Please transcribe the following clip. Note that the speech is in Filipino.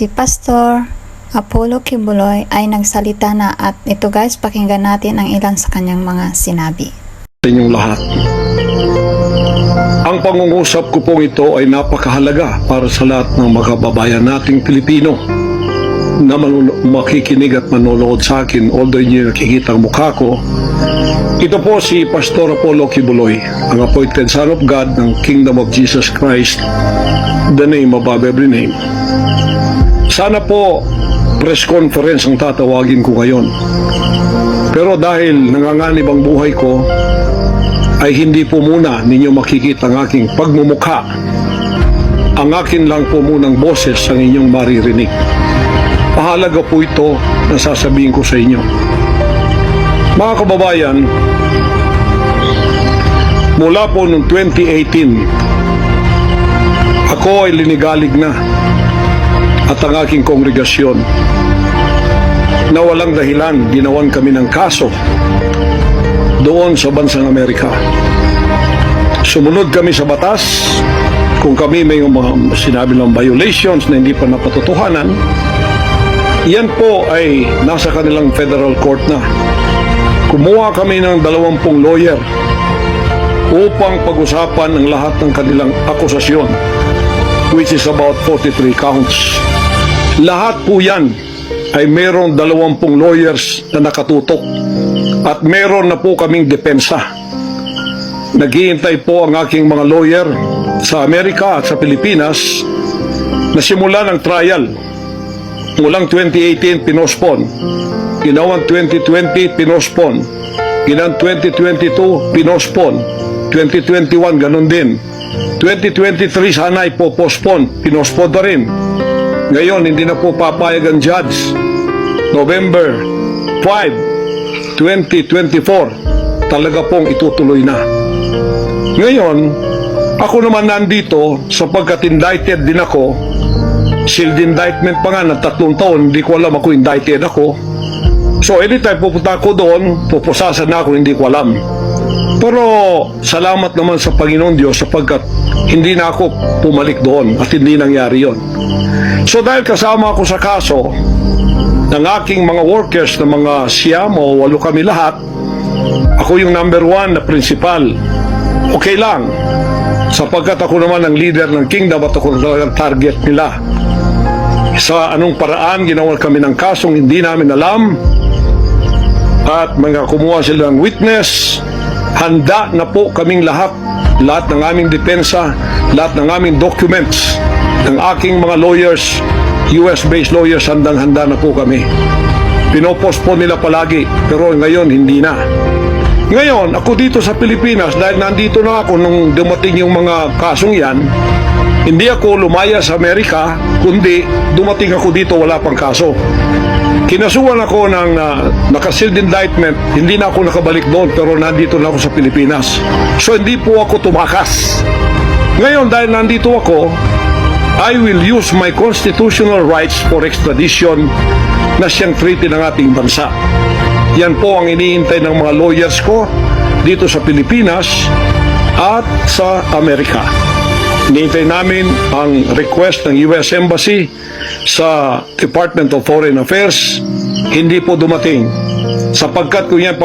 Si Pastor Apollo Kibuloy ay nagsalita na at ito guys, pakinggan natin ang ilan sa kanyang mga sinabi. inyong lahat. Ang pangungusap ko pong ito ay napakahalaga para sa lahat ng mga kababayan nating Pilipino na makikinig at manonood sa akin although hindi nakikita ang mukha ko. Ito po si Pastor Apollo Kibuloy, ang appointed Son of God ng Kingdom of Jesus Christ, the name above every name. Sana po press conference ang tatawagin ko ngayon. Pero dahil nanganganib ang buhay ko, ay hindi po muna ninyo makikita ang aking pagmumukha. Ang akin lang po munang boses ang inyong maririnig. Pahalaga po ito na sasabihin ko sa inyo. Mga kababayan, mula po noong 2018, ako ay linigalig na at ang aking kongregasyon na walang dahilan ginawan kami ng kaso doon sa bansang Amerika. Sumunod kami sa batas kung kami may mga sinabi ng violations na hindi pa napatutuhanan, yan po ay nasa kanilang federal court na. Kumuha kami ng dalawampung lawyer upang pag-usapan ang lahat ng kanilang akusasyon which is about 43 counts. Lahat po yan ay merong dalawampung lawyers na nakatutok at meron na po kaming depensa. Naghihintay po ang aking mga lawyer sa Amerika at sa Pilipinas na simula ng trial. Mulang 2018, pinospon. Ginawang 2020, pinospon. Ginawang 2022, pinospon. 2021, ganun din. 2023, sana ay po postpone. Pinospon na rin. Ngayon, hindi na po papayag ang judge. November 5, 2024, talaga pong itutuloy na. Ngayon, ako naman nandito sapagkat indicted din ako. Sealed indictment pa nga ng tatlong taon, hindi ko alam ako indicted ako. So anytime pupunta ako doon, pupusasan na ako, hindi ko alam. Pero salamat naman sa Panginoon Diyos sapagkat hindi na ako pumalik doon at hindi nangyari yon. So dahil kasama ako sa kaso ng aking mga workers na mga siyam o walo kami lahat, ako yung number one na principal. Okay lang. Sapagkat ako naman ang leader ng kingdom at ako ang target nila. Sa anong paraan ginawa kami ng kasong hindi namin alam at mga kumuha sila ng witness, handa na po kaming lahat, lahat ng aming depensa, lahat ng aming documents, ng aking mga lawyers, US-based lawyers, handang-handa na po kami. Pinopospon nila palagi, pero ngayon hindi na. Ngayon, ako dito sa Pilipinas, dahil nandito na ako nung dumating yung mga kasong yan, hindi ako lumaya sa Amerika, kundi dumating ako dito wala pang kaso. Kinasuhan ako ng uh, nakasealed indictment, hindi na ako nakabalik doon pero nandito na ako sa Pilipinas. So hindi po ako tumakas. Ngayon dahil nandito ako, I will use my constitutional rights for extradition na siyang treaty ng ating bansa. Yan po ang iniintay ng mga lawyers ko dito sa Pilipinas at sa Amerika. Iniintay namin ang request ng US Embassy sa Department of Foreign Affairs. Hindi po dumating sapagkat kung yan